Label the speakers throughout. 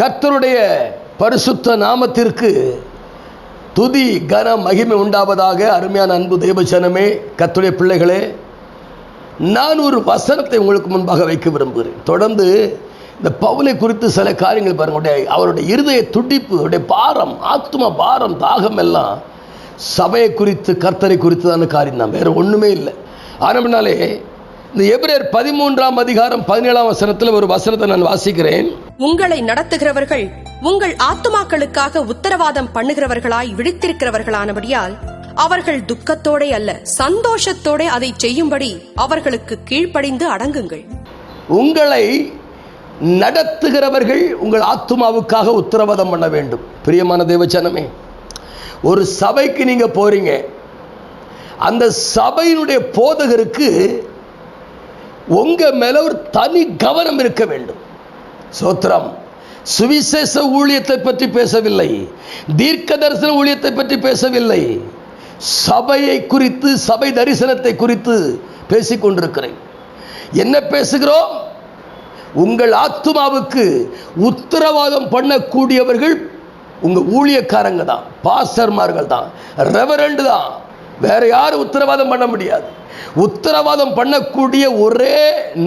Speaker 1: கர்த்தருடைய பரிசுத்த நாமத்திற்கு துதி கன மகிமை உண்டாவதாக அருமையான அன்பு தேவச்சனமே கத்துடைய பிள்ளைகளே நான் ஒரு வசனத்தை உங்களுக்கு முன்பாக வைக்க விரும்புகிறேன். தொடர்ந்து இந்த பவுலை குறித்து சில காரியங்கள் பாருங்க. அவருடைய- அவருடைய இருதய துடிப்பு அவருடைய பாரம் ஆத்ம பாரம் தாகம் எல்லாம் சபையை குறித்து கர்த்தரை குறித்து தான் காரியம் தான். வேறு ஒன்றுமே இல்லை. ஆனப்பினாலே இந்த எபிரேர் பதிமூன்றாம் அதிகாரம் பதினேழாம் வசனத்தில் ஒரு வசனத்தை நான் வாசிக்கிறேன்.
Speaker 2: உங்களை நடத்துகிறவர்கள் உங்கள் ஆத்துமாக்களுக்காக உத்தரவாதம் பண்ணுகிறவர்களாய் விழித்திருக்கிறவர்களானபடியால் அவர்கள் துக்கத்தோடே அல்ல சந்தோஷத்தோடே அதை செய்யும்படி அவர்களுக்கு கீழ்ப்படிந்து அடங்குங்கள்.
Speaker 1: உங்களை நடத்துகிறவர்கள் உங்கள் ஆத்துமாவுக்காக உத்தரவாதம் பண்ண வேண்டும். பிரியமான தேவச்சனமே ஒரு சபைக்கு நீங்க போறீங்க. அந்த சபையினுடைய போதகருக்கு உங்க மேல ஒரு தனி கவனம் இருக்க வேண்டும். சோத்திரம். சுவிசேஷ ஊழியத்தை பற்றி பேசவில்லை. தீர்க்க தரிசன ஊழியத்தை பற்றி பேசவில்லை. சபையை குறித்து சபை தரிசனத்தை குறித்து பேசிக்கொண்டிருக்கிறேன் என்ன பேசுகிறோம்? உங்கள் ஆத்துமாவுக்கு உத்தரவாதம் பண்ணக்கூடியவர்கள் உங்க ஊழியக்காரங்க தான் பாஸ்டர்மார்கள் தான் ரெவரண்ட் தான். வேற யாரும் உத்தரவாதம் பண்ண முடியாது. உத்தரவாதம் பண்ணக்கூடிய ஒரே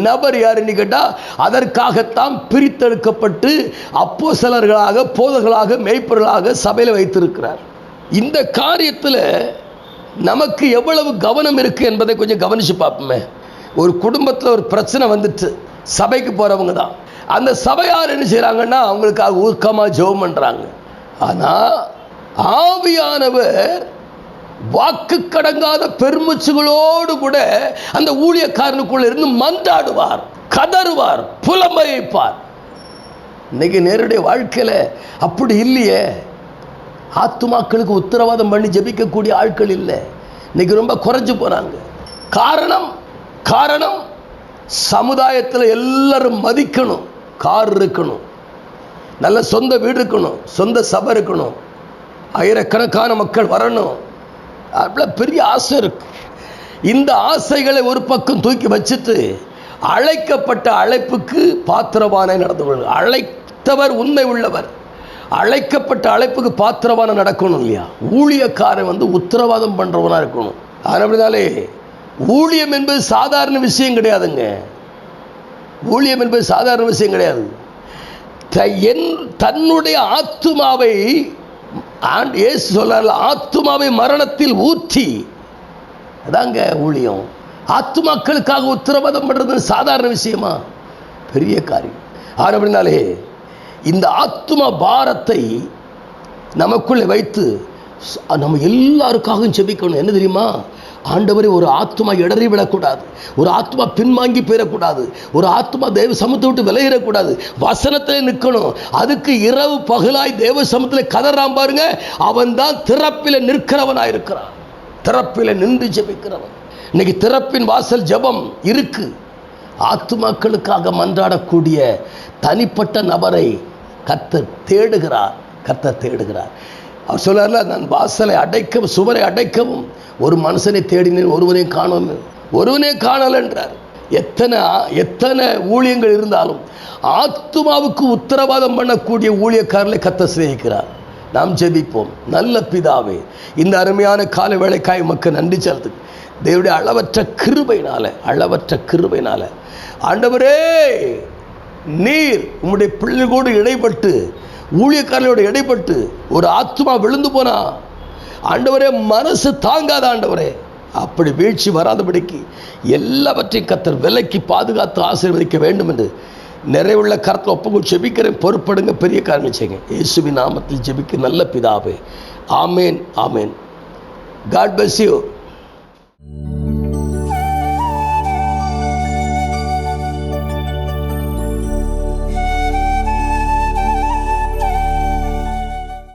Speaker 1: நபர் யாருன்னு கேட்டால் அதற்காகத்தான் பிரித்தெடுக்கப்பட்டு அப்போ சிலர்களாக போதர்களாக மேய்ப்பர்களாக சபையில் வைத்திருக்கிறார். இந்த காரியத்தில் நமக்கு எவ்வளவு கவனம் இருக்கு என்பதை கொஞ்சம் கவனித்து பார்ப்போமே. ஒரு குடும்பத்தில் ஒரு பிரச்சனை வந்துட்டு சபைக்கு போறவங்க தான். அந்த சபையார் என்ன செய்கிறாங்கன்னா அவங்களுக்காக ஊக்கமாக ஜெபம் பண்றாங்க. ஆனால் ஆவியானவர் வாக்கு கடங்காத பெருமிச்சுகளோடு கூட அந்த ஊழியக்காரனுக்குள்ள இருந்து மந்தாடுவார் கதறுவார் புலம்பைப்பார் இன்னைக்கு நேருடைய வாழ்க்கையில அப்படி இல்லையே. ஆத்துமாக்களுக்கு உத்தரவாதம் பண்ணி ஜெபிக்கக்கூடிய ஆட்கள் இல்லை. இன்னைக்கு ரொம்ப குறைஞ்சு போறாங்க. காரணம் காரணம் சமுதாயத்தில் எல்லாரும் மதிக்கணும். கார் இருக்கணும். நல்ல சொந்த வீடு இருக்கணும். சொந்த சபை இருக்கணும். ஆயிரக்கணக்கான மக்கள் வரணும். அப்படிலாம் பெரிய ஆசை இருக்கு. இந்த ஆசைகளை ஒரு பக்கம் தூக்கி வச்சுட்டு அழைக்கப்பட்ட அழைப்புக்கு பாத்திரமான நடந்து அழைத்தவர் உண்மை உள்ளவர். அழைக்கப்பட்ட அழைப்புக்கு பாத்திரமான நடக்கணும் இல்லையா? ஊழியக்காரன் வந்து உத்தரவாதம் பண்றவனா இருக்கணும். அப்படினாலே ஊழியம் என்பது சாதாரண விஷயம் கிடையாதுங்க. ஊழியம் என்பது சாதாரண விஷயம் கிடையாது. த- என் தன்னுடைய ஆத்துமாவை ஆண்டு ஏசு சொல்கிறார்கள் ஆத்துமாவை மரணத்தில் ஊற்றி. அதாங்க ஊழியம். ஆத்துமாக்களுக்காக உத்தரவாதம் பண்ணுறது சாதாரண விஷயமா? பெரிய காரியம். ஆனால் அப்படின்னாலே இந்த ஆத்மா பாரத்தை நமக்குள்ளே வைத்து நம்ம எல்லாருக்காகவும் செபிக்கணும் என்ன தெரியுமா? ஆண்டவரே ஒரு ஆத்மா இடறி விடக்கூடாது. ஒரு ஆத்மா பின்வாங்கி போயிடக்கூடாது. ஒரு ஆத்மா தேவ சமத்தை விட்டு விலகிடக்கூடாது. வசனத்தில் நிற்கணும். அதுக்கு இரவு பகலாய் தேவ சமத்தில் கதறான் பாருங்க. அவன் தான் திறப்பில் நிற்கிறவனாக இருக்கிறான் திறப்பில் நின்று ஜெபிக்கிறவன். இன்னைக்கு திறப்பின் வாசல் ஜெபம் இருக்கு. ஆத்மாக்களுக்காக மன்றாடக்கூடிய தனிப்பட்ட நபரை கத்த தேடுகிறார். கத்த தேடுகிறார். அவர் சொல்லார்ல நான் வாசலை அடைக்கவும் சுவரை அடைக்கவும் ஒரு மனுஷனை தேடினேன் ஒருவனையும் காணோம். ஒருவனே காணல் என்றார். எத்தனை எத்தனை ஊழியங்கள் இருந்தாலும் ஆத்துமாவுக்கு உத்தரவாதம் பண்ணக்கூடிய ஊழியக்காரர்களை கத்த சிநேகிக்கிறார். நாம் ஜெபிப்போம். நல்ல பிதாவே இந்த அருமையான கால வேலைக்காய் மக்கள் நன்றி செலுத்து தேவடைய அளவற்ற கிருபைனால அளவற்ற கிருபைனால ஆண்டவரே நீர் உம்முடைய பிள்ளைகளோடு இடைப்பட்டு ஊழியக்காரர்களோடு இடைப்பட்டு ஒரு ஆத்மா விழுந்து போனா ஆண்டவரே மனசு தாங்காத ஆண்டவரே. அப்படி வீழ்ச்சி வராதபடிக்கு எல்லாவற்றையும் கத்தர் விலைக்கு பாதுகாத்து ஆசீர்வதிக்க வேண்டும் என்று நிறைவுள்ள கரத்தில் ஒப்புக்கு ஜெபிக்கிறேன். பொறுப்படுங்க பெரிய காரணம் செய்யுங்க இயேசுவின் நாமத்தில் ஜெபிக்க நல்ல பிதாவே. ஆமேன் ஆமேன். God bless you.